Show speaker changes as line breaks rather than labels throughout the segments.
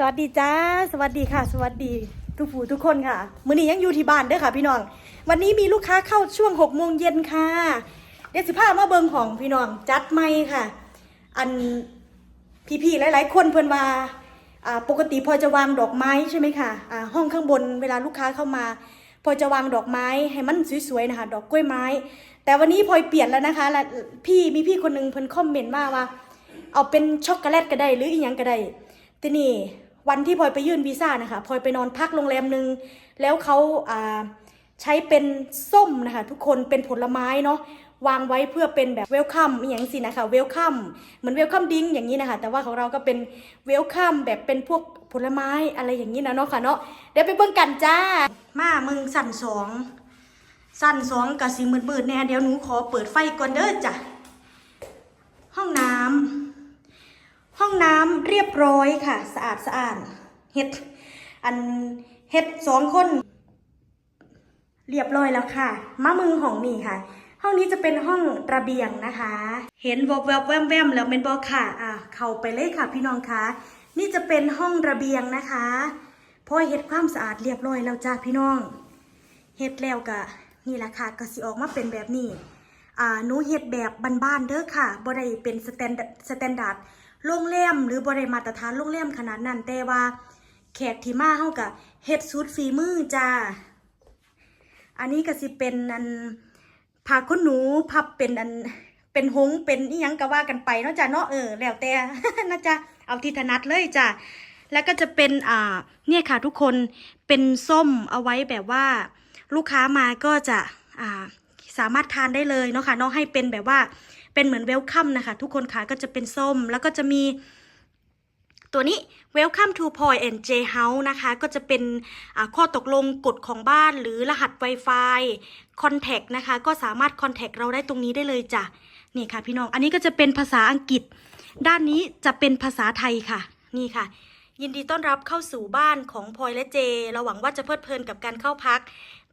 สวัสดีจ้า สวัสดีค่ะ สวัสดีทุกผู้ทุกคนค่ะ มื้อนี้ยังอยู่ที่บ้านเด้อค่ะ พี่น้อง วันนี้มีลูกค้าเข้าช่วงหกโมงเย็นค่ะ เดี๋ยวสิพามาเบิงของพี่น้องจัดไม่ค่ะ อันพี่ๆหลาย ๆ คนเพิ่นว่าปกติพอจะวางดอกไม้ใช่ไหมคะอ่าห้องข้างบนเวลาลูกค้าเข้ามา พอจะวางดอกไม้ให้มันสวยๆนะคะดอกกล้วยไม้ แต่วันนี้พลอยเปลี่ยนแล้วนะคะและพี่มีพี่คนหนึงเพิ่นคอมเมนต์มาว่า เอาเป็นช็อกโกแลตก็ได้หรืออีหยังก็ได้ทีนี่ วันที่พลอยไปยื่นวีซ่านะคะพลอยไปนอนพักโรงแรมหนึ่งแล้วเขาใช้เป็นส้มนะคะทุกคนเป็นผลไม้เนาะวางไว้เพื่อเป็นแบบเวลคัมอย่างสินะคะเวลคัมเหมือนเวลคัมดิ้งอย่างนี้นะคะแต่ว่าของเราก็เป็นเวลคัมแบบเป็นพวกผลไม้อะไรอย่างนี้นะเนาะค่ะเนาะเดี๋ยวไปเบิ่งกันจ้า มามึงสั่นสองสั่นสองกับสีมืดๆแน่เดี๋ยวหนูขอเปิดไฟก่อนเด้อจ้ะห้องน้ำ ห้องน้ำเรียบร้อยค่ะ สะอาดสะอาดเฮ็ด อันเฮ็ดสองคน เรียบร้อยแล้วค่ะมามึงห้องนี้ค่ะ ห้องนี้จะเป็นห้องระเบียงนะคะ เห็นวบแวบแวมแวมแล้วเป็นบอค่ะอะ เข้าไปเลยค่ะ พี่น้องคะนี่จะเป็นห้องระเบียงนะคะพอเฮ็ดความสะอาดเรียบร้อยแล้วจ้าพี่น้องเฮ็ดแล้วกะนี่แหละค่ะก็สิออกมาเป็นแบบนี้อ่าหนูเฮ็ดแบบบ้านๆเด้อค่ะบ่ได้เป็นสแตนดสแตนดาร์ด โรงแรมหรือบ่ได้มาตรฐานโรงแรมขนาดนั้นแต่ว่า แขกที่มาเฮาก็เฮ็ดสุดฝีมือจ้า อันนี้ก็สิเป็นอันผ้าขนหนูพับเป็นอันเป็นหงเป็นอีหยังก็ว่ากันไปเนาะจ้ะเนาะเออแล้วแต่นะจ๊ะเอาที่ถนัดเลยจ้ะแล้วก็จะเป็นอ่าเนี่ยค่ะทุกคนเป็นส้มเอาไว้แบบว่า ลูกค้ามาก็จะอ่าสามารถทานได้เลยเนาะค่ะเนาะให้เป็นแบบว่า เป็นเหมือนเวลคัมนะคะ ทุกคนค่ะก็จะเป็นส้มแล้วก็จะมีตัวนี้ Welcome to Point J House นะคะ ก็จะเป็นข้อตกลงกฎของบ้านหรือรหัส Wi-Fi Contact นะคะ ก็สามารถ Contact เราได้ตรงนี้ได้เลยจ้ะ นี่ค่ะพี่น้อง อันนี้ก็จะเป็นภาษาอังกฤษ ด้านนี้จะเป็นภาษาไทยค่ะ นี่ค่ะ ยินดีต้อนรับเข้าสู่บ้านของพลอยและเจ เราหวังว่าจะเพลิดเพลินกับการเข้าพัก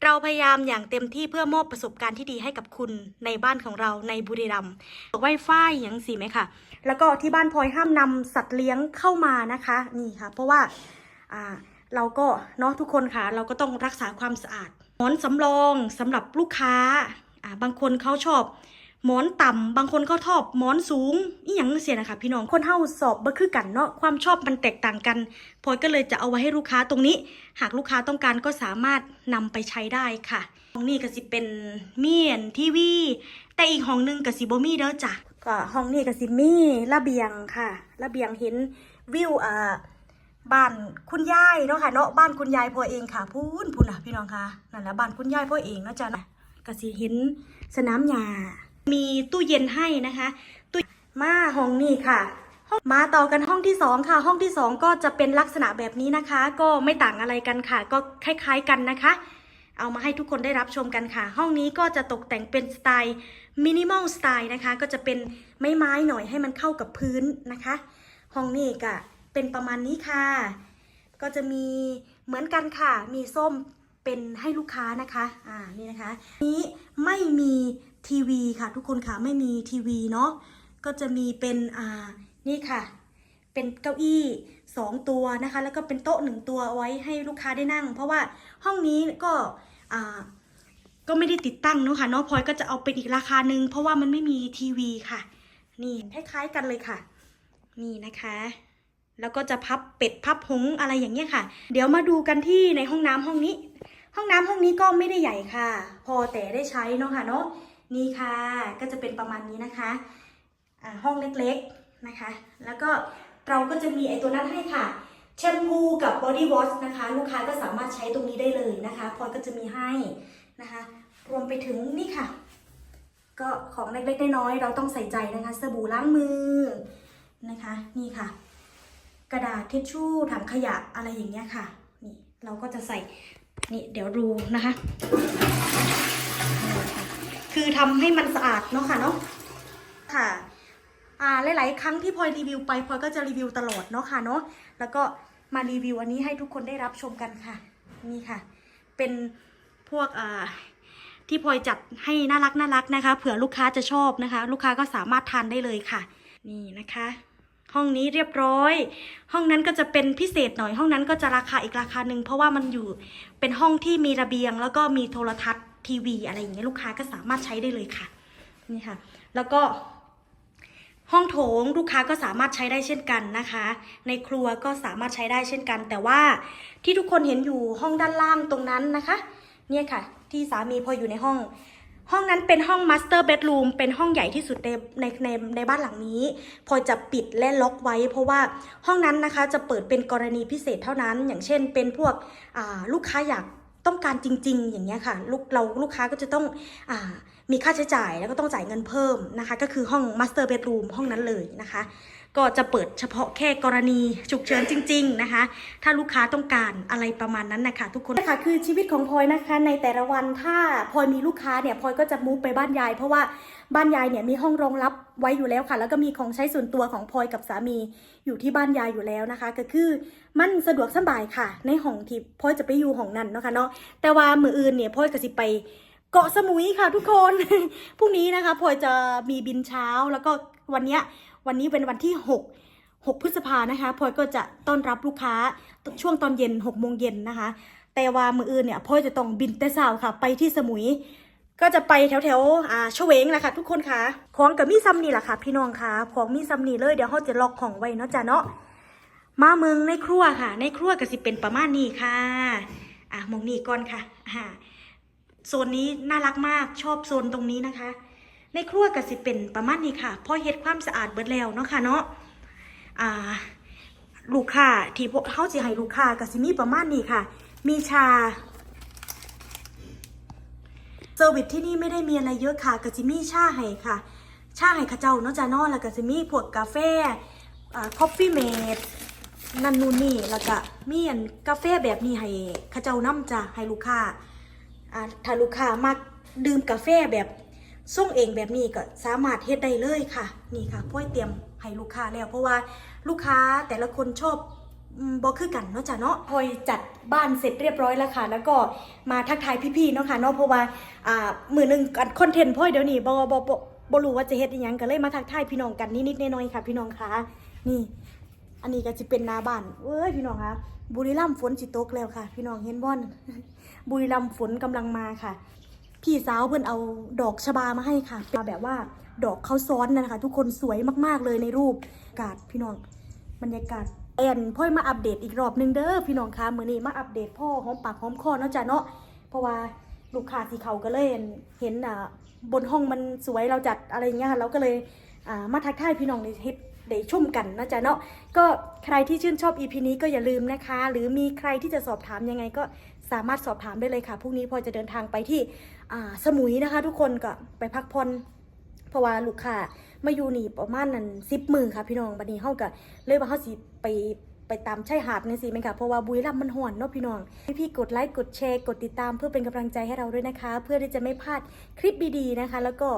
เราพยายามอย่างเต็มที่เพื่อมอบประสบการณ์ที่ดีให้กับคุณในบ้านของเราในบุรีรัมย์ไวไฟอย่างสีไหมค่ะแล้วก็ที่บ้านพลอยห้ามนำสัตว์เลี้ยงเข้ามานะคะนี่ค่ะ เพราะว่าอ่าเราก็เนาะทุกคนค่ะ เราก็ต้องรักษาความสะอาดหมอนสำรองสำหรับลูกค้าอ่าบางคนเขาชอบ หมอนต่ำบางคนเขาชอบหมอนสูงอีหยังเสียนะคะพี่น้องคนเฮาสอบบ่คือกันเนาะความชอบมันแตกต่างกันพลอยก็เลยจะเอาไว้ให้ลูกค้าตรงนี้ หากลูกค้าต้องการก็สามารถนำไปใช้ได้ค่ะห้องนี้ก็สิเป็นเมียนทีวี แต่อีกห้องหนึงก็สิบ่มีเด้อจ้ะก็ห้องนี้ก็สิมีระเบียงค่ะระเบียงเห็นวิวอ่าบ้านคุณยายเนาะค่ะเนาะบ้านคุณยายพ่อเองค่ะพูนพูนอะพี่น้องค่ะนั่นแหละบ้านคุณยายพ่อเองเนาะจ้ะนะก็สิเห็นสนามหญ้า มีตู้เย็นให้นะคะตู้มาห้องนี้ค่ะมาต่อกันห้องที่สองค่ะ ห้องที่สองก็จะเป็นลักษณะแบบนี้นะคะ ก็ไม่ต่างอะไรกันค่ะ ก็คล้าย ๆกันนะคะ เอามาให้ทุกคนได้รับชมกันค่ะ ห้องนี้ก็จะตกแต่งเป็นสไตล์มินิมอลสไตล์นะคะ ก็จะเป็นไม้ไม้หน่อยให้มันเข้ากับพื้นนะคะ ห้องนี้ก็เป็นประมาณนี้ค่ะ ก็จะมีเหมือนกันค่ะ มีส้มเป็นให้ลูกค้านะคะ อ่า นี่นะคะ นี้ไม่มี ทีวีค่ะ ทุกคนค่ะไม่มีทีวีเนาะก็จะมีเป็นอ่านี่ค่ะ เป็นเก้าอี้สองตัวนะคะ แล้วก็เป็นโต๊ะหนึ่งตัวเอาไว้ให้ลูกค้าได้นั่ง เพราะว่าห้องนี้ก็อ่าก็ไม่ได้ติดตั้งเนอะค่ะเน้องพลอยก็จะเอาเป็นอีกราคาหนึ่งเพราะว่ามันไม่มีทีวีค่ะ นี่คล้ายๆกันเลยค่ะ นี่นะคะ แล้วก็จะพับเป็ดพับหงอะไรอย่างเงี้ยค่ะ เดี๋ยวมาดูกันที่ในห้องน้ำห้องนี้ ห้องน้ำห้องนี้ก็ไม่ได้ใหญ่ค่ะ พอแต่ได้ใช้เนาะค่ะเนาะ นี่ค่ะ ก็จะเป็นประมาณนี้นะคะอ่าห้องเล็กๆนะคะ แล้วก็เราก็จะมีไอตัวนั้นให้ค่ะแชมพูกับบอดี้วอชนะคะ ลูกค้าก็สามารถใช้ตรงนี้ได้เลยนะคะพลอยก็จะมีให้นะคะ รวมไปถึงนี่ค่ะ ก็ของเล็กๆน้อยๆเราต้องใส่ใจนะคะ สบู่ล้างมือนะคะ นี่ค่ะ กระดาษทิชชู่ถังขยะอะไรอย่างเงี้ยค่ะ นี่เราก็จะใส่นี่เดี๋ยวดูนะคะ ค่ะคือทำให้มันสะอาดเนาะค่ะเนาะค่ะอ่าหลาย ๆ ครั้งที่พลอยรีวิวไปพลอยก็จะรีวิวตลอดเนาะค่ะเนาะแล้วก็มารีวิวอันนี้ให้ทุกคนได้รับชมกันค่ะ นี่ค่ะ เป็นพวกอ่าที่พลอยจัดให้น่ารักน่ารักนะคะ เผื่อลูกค้าจะชอบนะคะ ลูกค้าก็สามารถทานได้เลยค่ะ นี่นะคะ ห้องนี้เรียบร้อย ห้องนั้นก็จะเป็นพิเศษหน่อย ห้องนั้นก็จะราคาอีกราคาหนึ่งเพราะว่ามันอยู่เป็นห้องที่มีระเบียงแล้วก็มีโทรทัศน์ ทีวีอะไรอย่างเงี้ยลูกค้าก็สามารถใช้ได้เลยค่ะนี่ค่ะ แล้วก็ห้องโถงลูกค้าก็สามารถใช้ได้เช่นกันนะคะ ในครัวก็สามารถใช้ได้เช่นกัน แต่ว่าที่ทุกคนเห็นอยู่ห้องด้านล่างตรงนั้นนะคะ เนี่ยค่ะ ที่สามีพออยู่ในห้อง ห้องนั้นเป็นห้องมาสเตอร์เบดรูมเป็นห้องใหญ่ที่สุดในในในในบ้านหลังนี้ พอจะปิดและล็อกไว้ เพราะว่าห้องนั้นนะคะจะเปิดเป็นกรณีพิเศษเท่านั้น อย่างเช่นเป็นพวกลูกค้าอยาก ต้องการจริง ๆ อย่างเงี้ยค่ะลูกเราลูกค้าก็จะต้องอ่ามีค่าใช้จ่ายแล้วก็ต้องจ่ายเงินเพิ่มนะคะ ก็คือห้องมาสเตอร์เบดรูมห้องนั้นเลยนะคะ ก็จะเปิดเฉพาะแค่กรณีฉุกเฉินจริง ๆนะคะ ถ้าลูกค้าต้องการอะไรประมาณนั้นนะคะทุกคนค่ะคือชีวิตของพลอยนะคะในแต่ละวันถ้าพลอยมีลูกค้าเนี่ยพลอยก็จะมูฟไปบ้านยาย เพราะว่าบ้านยายเนี่ยมีห้องรองรับไว้อยู่แล้วค่ะ แล้วก็มีของใช้ส่วนตัวของพลอยกับสามีอยู่ที่บ้านยายอยู่แล้วนะคะ ก็คือมันสะดวกสบายค่ะ ในห้องที่พลอยจะไปอยู่ห้องนั้นเนาะค่ะเนาะแต่ว่ามืออื่นเนี่ยพลอยก็สิไปเกาะสมุยค่ะทุกคน พรุ่งนี้นะคะพลอยจะมีบินเช้าแล้วก็วันเนี้ย วันนี้เป็นวันที่ 6 6 พฤษภานะคะพลอยก็จะต้อนรับลูกค้าช่วงตอนเย็น6โมงเย็นนะคะ แต่ว่ามืออื่นเนี่ยพลอยจะต้องบินแต่เช้าค่ะ ไปที่สมุย ก็จะไปแถวแถวๆอ่าเฉวงแหละค่ะทุกคนค่ะของกับมีซัมนี่แหละค่ะ พี่น้องค่ะของมีซัมนี่เลยเดี๋ยวเขาจะล็อกของไว้เนาะจ้ะเนาะมาเมืองในครัวค่ะ ในครัวก็สิเป็นประมาณนี้ค่ะอะมองนี่ก่อนค่ะอ่าโซนนี้น่ารักมากชอบโซนตรงนี้นะคะ ในครัวก็สิเป็นประมาณนี้ค่ะพอเฮ็ดความสะอาดเบิดแล้วเนาะค่ะเนาะอ่าลูกค้าที่พวกเขาสิให้ลูกค้าก็สิมีประมาณนี้ค่ะ มีชาเซอร์วิสที่นี่ไม่ได้มีอะไรเยอะค่ะก็สิมีชาให้ค่ะชาให้ข้าเจ้าเนาะจ้าเนาะแล้วก็สิมีพวกกาแฟอ่าคอฟฟี่เมดนั่นนู่นนี่แล้วก็มีอันกาแฟแบบนี้ให้ข้าเจ้านํจ้ะให้ลูกค้าอ่าถ้าลูกค้ามาดื่มกาแฟแบบ ส่งเองแบบนี้ก็สามารถเฮ็ดได้เลยค่ะ นี่ค่ะพ่อยเตรียมให้ลูกค้าแล้ว เพราะว่าลูกค้าแต่ละคนชอบอืมบ่คือกันเนาะจ้ะเนาะพอยจัดบ้านเสร็จเรียบร้อยแล้วค่ะ แล้วก็มาทักทายพี่ๆเนาะค่ะเนาะเพราะว่าอ่ามือหนึ่งคอนเทนต์พ่อยเดี๋ยวนี้บ่บ่บ่บ่รู้ว่าจะเฮ็ดยังก็เลยมาทักทายพี่น้องกันนิดๆน่อยๆค่ะ พี่น้องคะนี่ อันนี้ก็จะเป็นนาบ้านเว้ยพี่น้องคะบุรีรัมย์ฝนสิตกแล้วค่ะ พี่น้องเห็นบ่อนบุรีรัมย์ฝนกำลังมาค่ะ พี่สาวเพิ่นเอาดอกชบามาให้ค่ะเป็นแบบว่าดอกเขาซ้อนนะคะ ทุกคนสวยมากๆเลยในรูปอากาศพี่น้องบรรยากาศแอนพ่อยมาอัปเดตอีกรอบหนึงเด้อพี่น้องคะมือนี้มาอัปเดตพ่อหอมปากหอมคอเนาะจ้ะเนาะเพราะว่าลูกค้าที่เขาก็เลยเห็นอ่าบนห้องมันสวยเราจัดอะไรเงี้ยค่ะเราก็เลยอ่ามาทักทายพี่น้องในเฮ็ดได้ชุ่มกันนะจ๊ะเนาะก็ใครที่ชื่นชอบ EP นี้ก็อย่าลืมนะคะ หรือมีใครที่จะสอบถามยังไงก็ สามารถสอบถามได้เลยค่ะพรุ่งนี้พลอยจะเดินทางไปที่สมุยนะคะ ทุกคนก็ไปพักผ่อนเพราะว่าลูกค้ามาอยู่นี่ประมาณนั้นสิบมือค่ะพี่น้องบัดนี้เฮาก็เลยว่าเฮาสิไปไปตามชายหาดนี่สิแม่นค่ะเพราะว่าบุรีรัมมันห่อนเนาะพี่น้อง พี่ๆกดไลค์กดแชร์กดติดตามเพื่อเป็นกำลังใจให้เราด้วยนะคะ เพื่อที่จะไม่พลาดคลิปดีๆนะคะ แล้วก็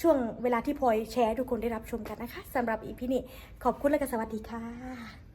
ช่วงเวลาที่พลอยแชร์ทุกคนได้รับชมกันนะคะสำหรับอีพีนี้ขอบคุณและก็สวัสดีค่ะ